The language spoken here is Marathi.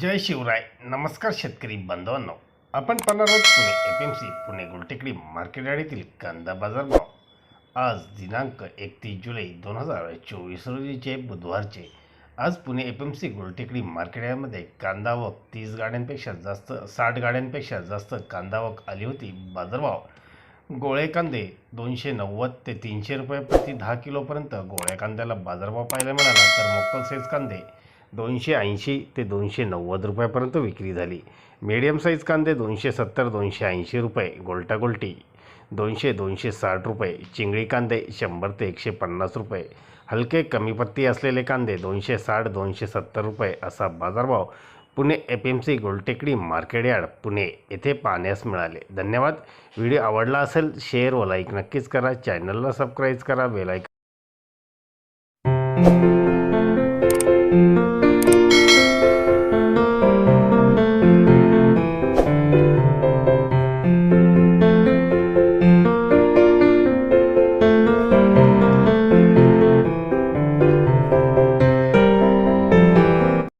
जय शिवराय. नमस्कार शेतकरी बांधवांनो. आपण पाहणार आहोत Pune F M C Pune Gultekdi market यार्डातील कांदा बाजार भाव. आज दिनांक एकतीस जुलै दोन हजार चोवीस रोजीचे बुधवारचे. आज Pune F M C Gultekdi market यार्डमध्ये कांदा वक तीस गाड्यांपेक्षा जास्त साठ गाड्यांपेक्षा जास्त कांदा वक आली होती बाजारभाव गोळे कांदे दोनशे नव्वद ते तीनशे रुपये प्रति दहा किलोपर्यंत गोळ्या कांद्याला बाजारभाव पाहायला मिळाला तर मोकल सेज कांदे दोनशे ऐंशी ते दोनशे नव्वद रुपयापर्यंत विक्री झाली. मीडियम साईज कांदे दोनशे सत्तर दोनशे ऐंशी रुपये गोलटागोलटी दोनशे दोनशे साठ रुपये चिंगळी कांदे शंभर ते एकशे पन्नास रुपये हलके कमी पत्ती असलेले कांदे दोनशे साठ दोनशे सत्तर रुपये असा बाजारभाव Pune F M C Goltekdi market yard Pune येथे पाहण्यास मिळाले. धन्यवाद. व्हिडिओ आवडला असेल शेअर व लाईक नक्कीच करा. चॅनलला सबस्क्राईब करा. बेलाईक